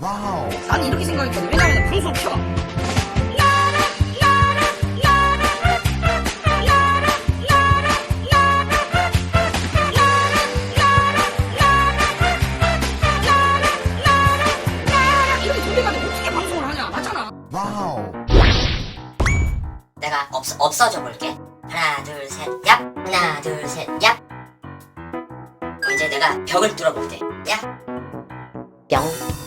와우. 나는 이렇게 생각했거든. 왜냐면 방송 켜. 와우. 내가 없, 없어져 볼게. 하나, 둘, 셋, 얍. 하나, 둘, 셋, 얍. 어, 이제 내가 벽을 뚫어볼게. 야. 뿅.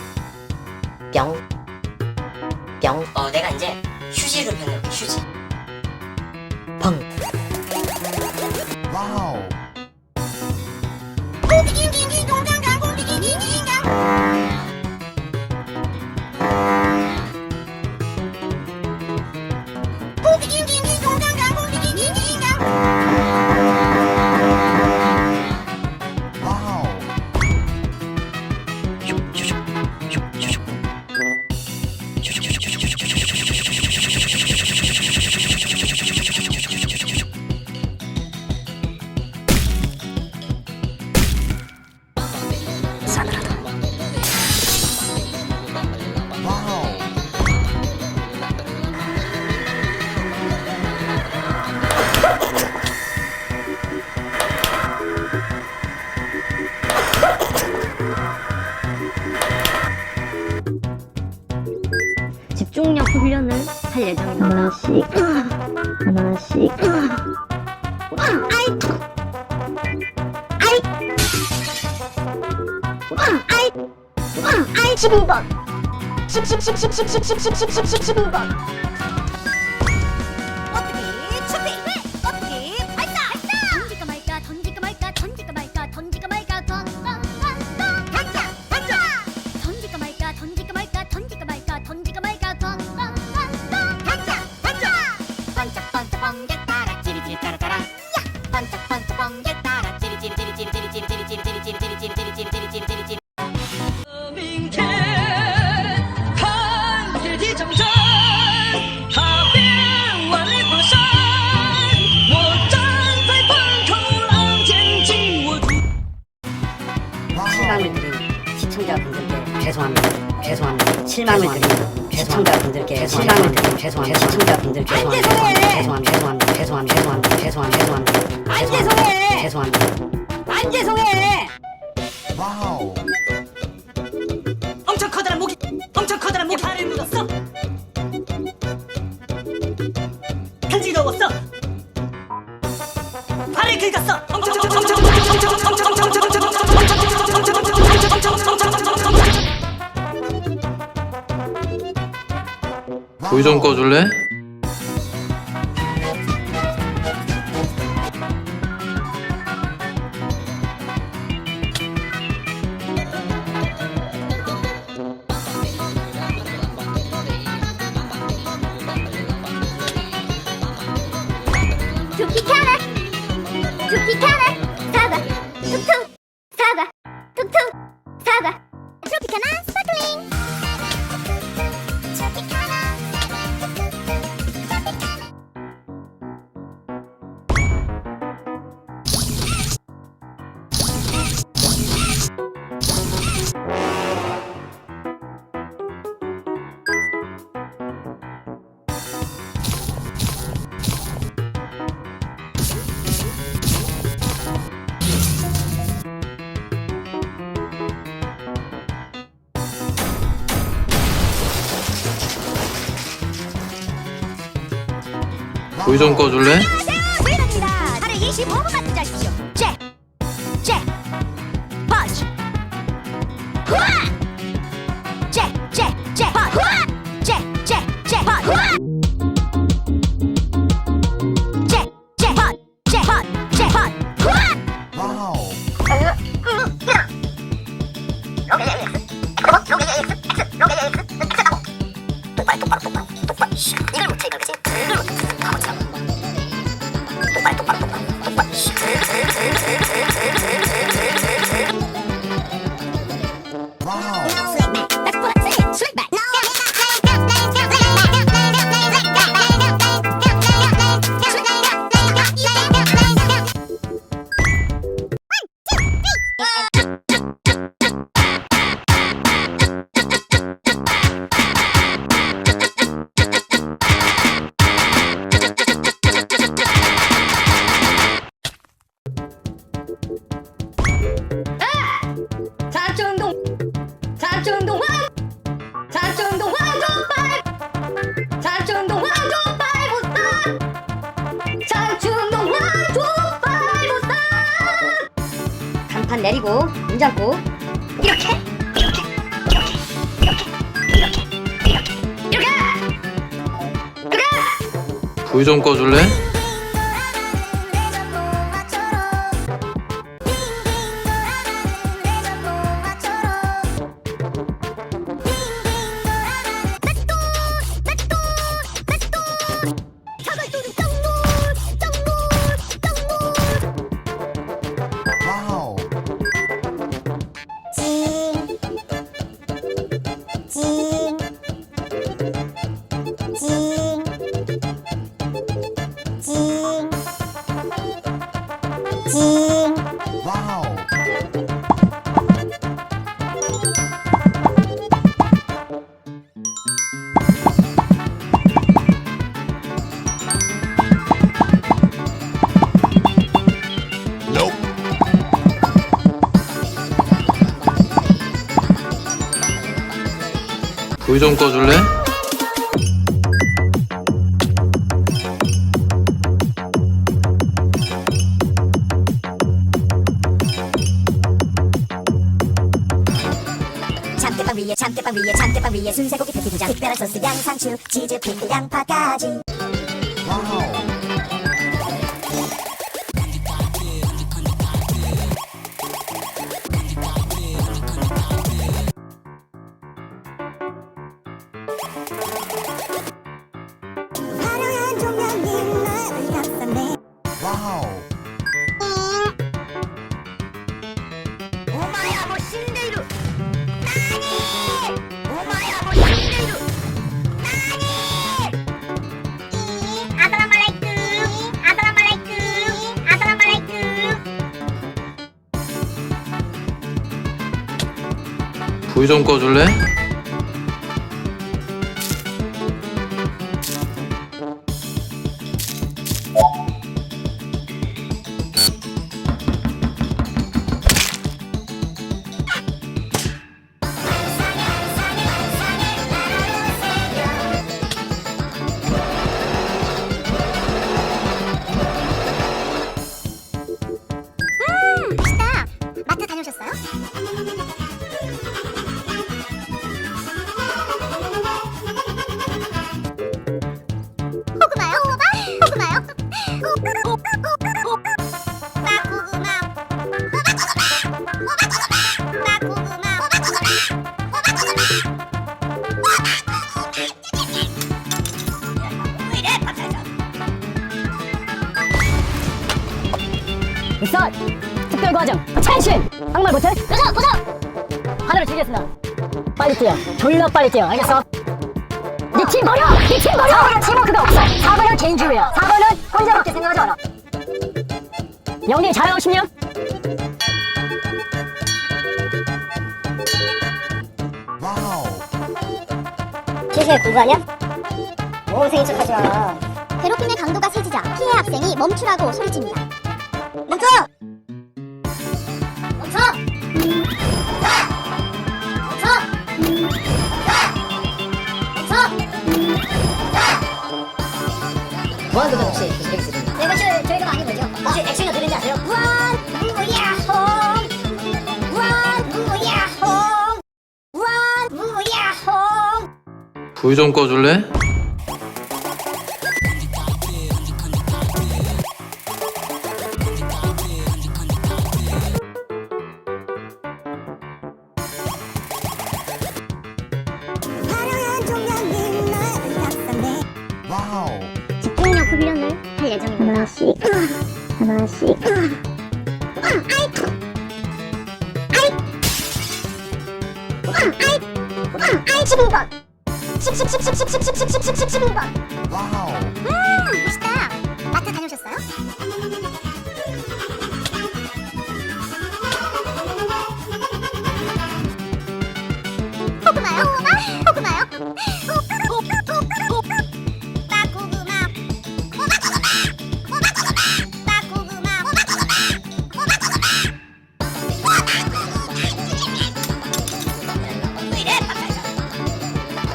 뿅. 뿅. 어, 내가 이제 휴지로 변해볼게, 휴지. 펑. 와우. 할 예정입니다. 하나씩, 하나씩. 아이, 아이, 아이, 12번. 10, 10, 10, 10, 10, 10, 10, 10, 10, 10, 10, 10, 10, 10, 10, 10, 10, 10, 10, 10, 10, 10, 10, 10, 10, 10, 10, 10, 10, 10, 10, 10, 10, 10, 10, 10, 10, 10, 10, 10, 10, 10, 10, 10, 10, 10, 10, 10, 10, 10, 10, 10, 10, 10, 10, 10, 10, 10, 10, 10, 10, 10, 10, 10, 10, 10, 10, 10, 10, 10, 10, 10, 10, 10, 10, 10, 10, 10, 10, 10, 10, 10, 10, 10, 10, 10, 10, 10, 10, 10, 10, 10, 10, 10, 10, 죄송합니다. 죄송합니다. 실망을 드린 시청자분들께 실망을 드린 죄송합니다. 시청자분들께 죄송합니다. 죄송합니다. 죄송합니다. 죄송합니다. 죄송합니다. 죄송합니다. 안 죄송해. 죄송합니다. 안 죄송해. 와우. 엄청 커다란 목이, 엄청 커다란 목이 발을 묻었어. 간지러웠어 발을 긁었어. 엄청 불좀 꺼줄래? 불좀 꺼줄래? 좀 꺼줄래? 좀 꺼줄래? 참깨빵 위에 참깨빵 위에 참깨빵 위에 순세고기 패티 두장 특별한 소스 양상추 치즈 피클 양파까지 와우. 불좀 꺼줄래? 하늘을 주겠습니다 빨리 뛰어 졸라 빨리 뛰어 알겠어? 네팀 버려! 네팀 버려! 4번은 팀워크가 없어 4번은 개인주의야 4번은 혼자밖에 생각하지 않아 영리 잘하고 싶냐? 실시에 공부하냐? 뭐 생긴 척하지 마 괴롭힘의 강도가 세지자 피해 학생이 멈추라고 소리칩니다 건 혹시? 기술이 내가 저, 저희가 많이 보죠. 혹시 액션이 들리지 아세요? 우와 무야홍. 우와 무야홍. 우와 무야홍. 불좀 꺼줄래?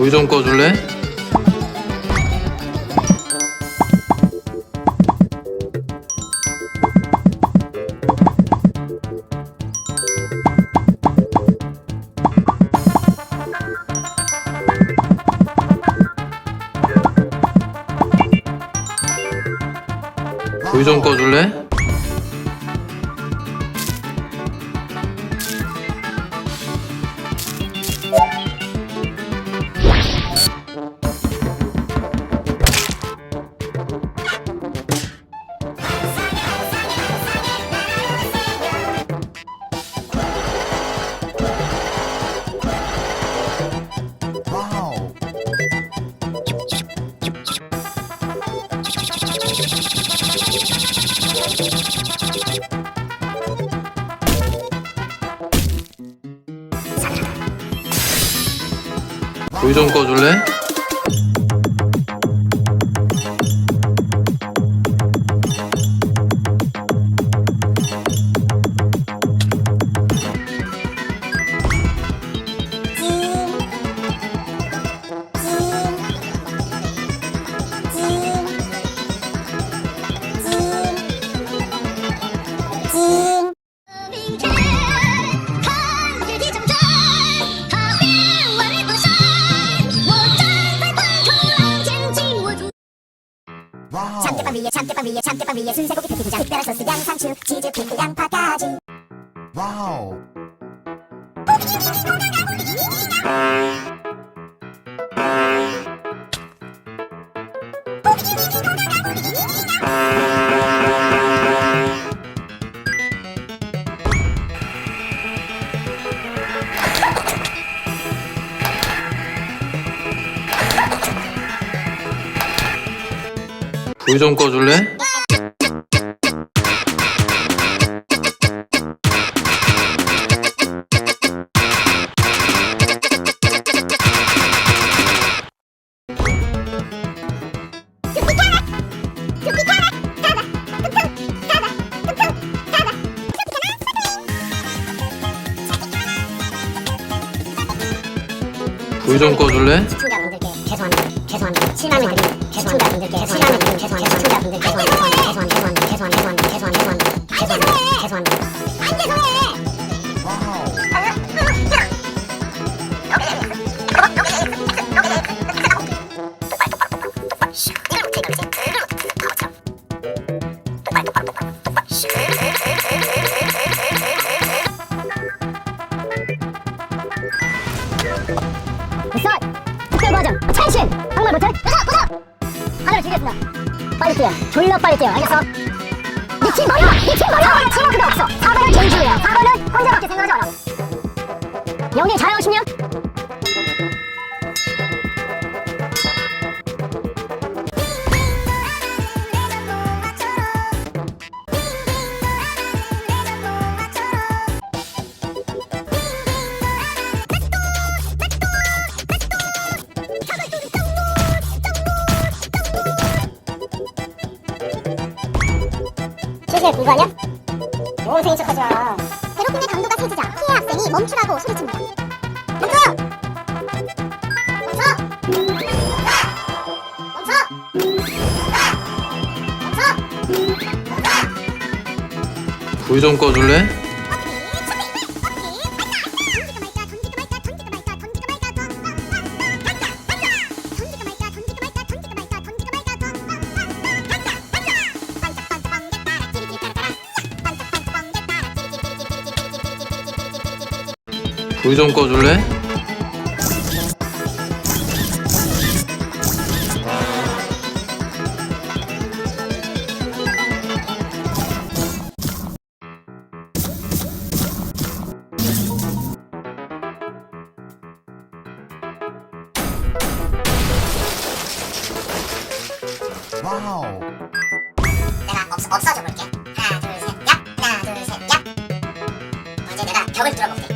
불 좀 꺼줄래? 불 좀 꺼줄래? 바꿔줄래? 불 좀 꺼줄래? 불 좀 꺼줄래? 졸라 빨리 뛰어 알겠어? 미친 버려! 미친 버려! 4번은 친한 그거 없어 4번은 개인 주의야 4번은 혼자밖에 생각하지 않아 연기 잘하고 싶냐? 불 좀 꺼줄래? 불 좀 꺼줄래? 와우. 내가 없, 없어져 볼게. 하나, 둘, 셋, 얍! 하나, 둘, 셋, 얍! 이제 내가 벽을 뚫어볼게.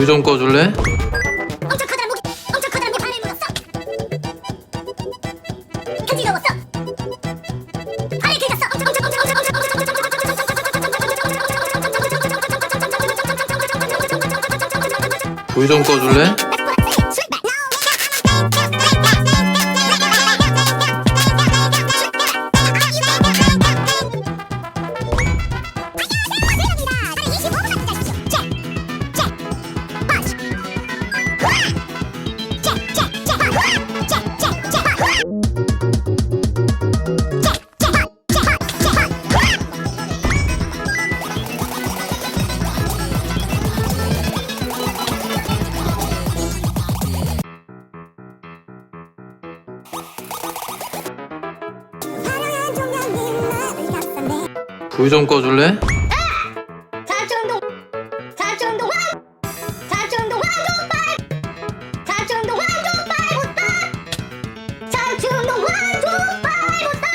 불 좀 꺼줄래? 엄청 커다란 목이 엄청 커다란 목이 발에 물었어 편지가 왔어 발에 긁었어 엄청 엄청 엄청 엄청 엄청 엄청 불좀 꺼줄래? 불 좀 꺼줄래? 자충동 자충동 환 자충동 환종빨 자충동 환종빨 못다 자충동 환종빨 못다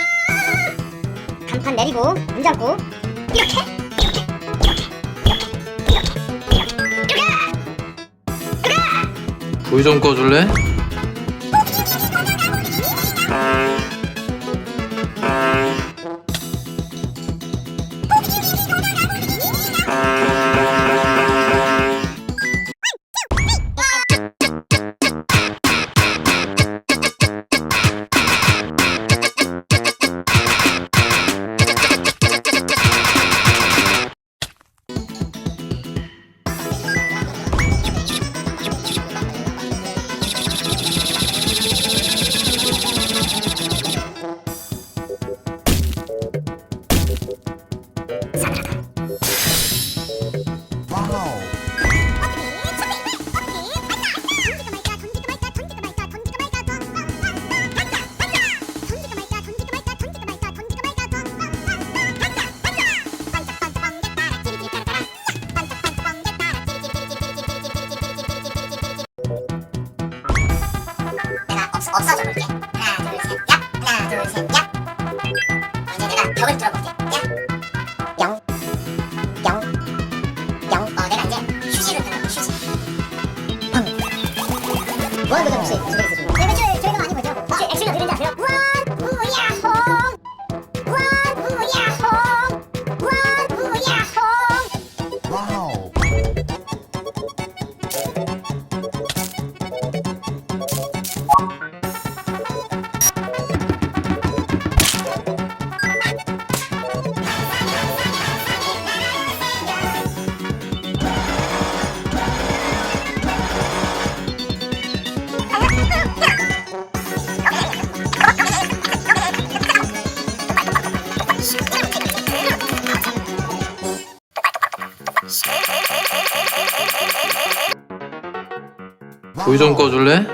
간판 내리고 문 잡고 이렇게 이렇게 이렇게 이렇게 이렇게 이렇게 불좀 꺼줄래? 와 불 좀 꺼줄래?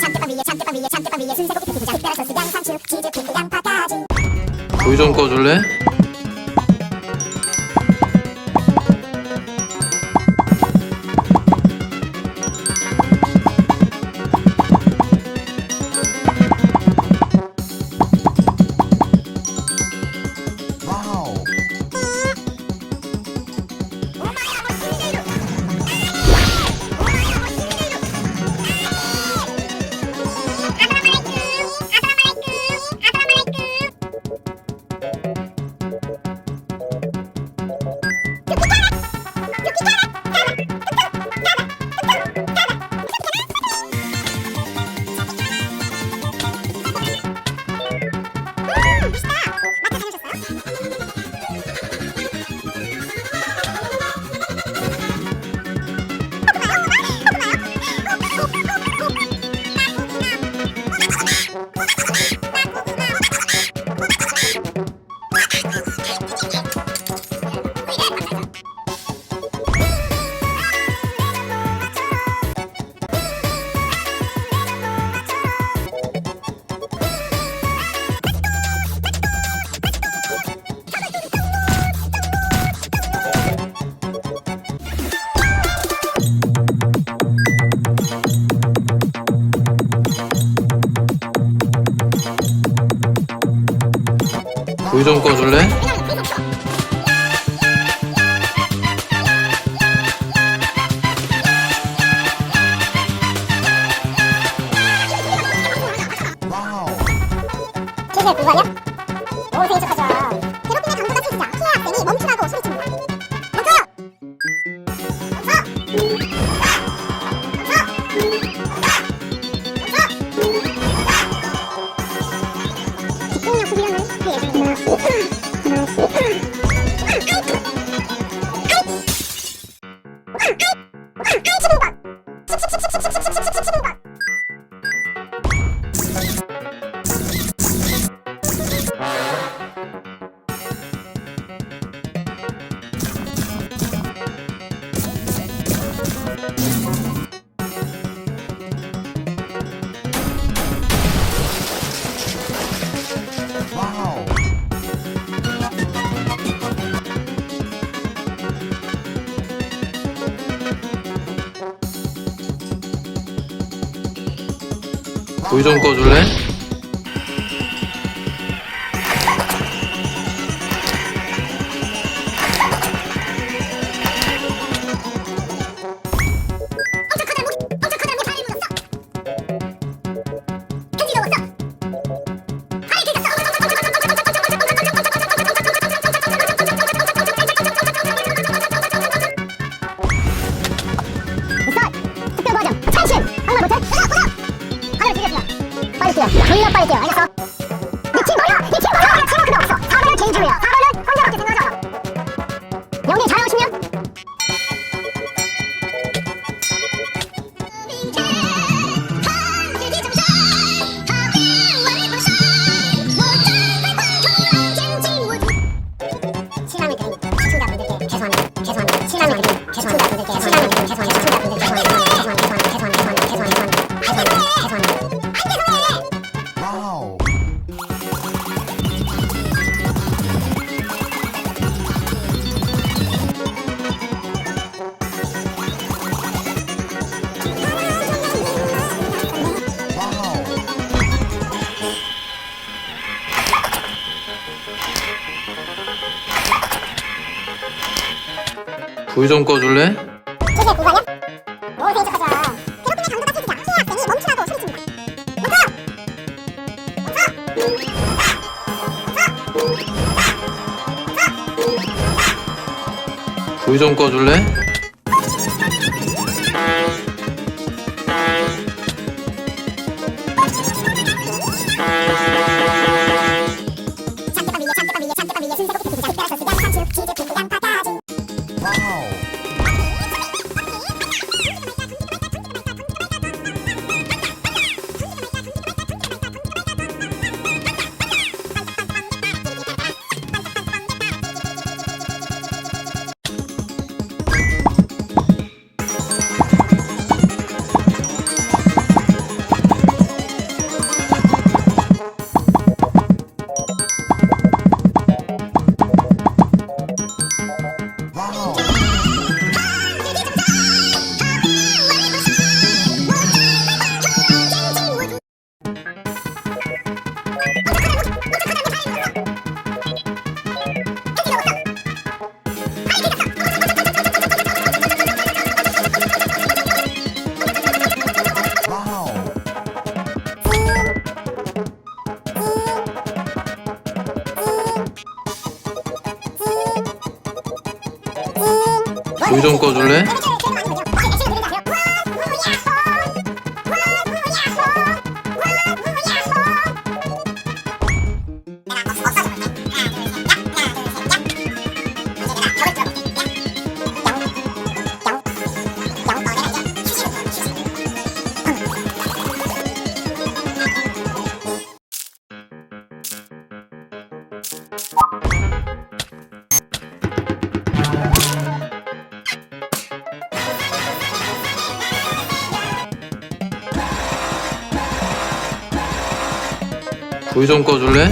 잠깐만 위에 잠깐만 위에 잠깐만 위에 순세고 피피장 특별한 소스 양상추 치즈 핑크 양파까지 불 좀 꺼줄래? 놀래? 제일 그거냐? 좀 꺼줄래? 거야. 졸리나 빨리 뛰어. 알겠어? 불 좀 꺼줄래? 불좀 꺼줄래? 노래 좀 꺼줄래?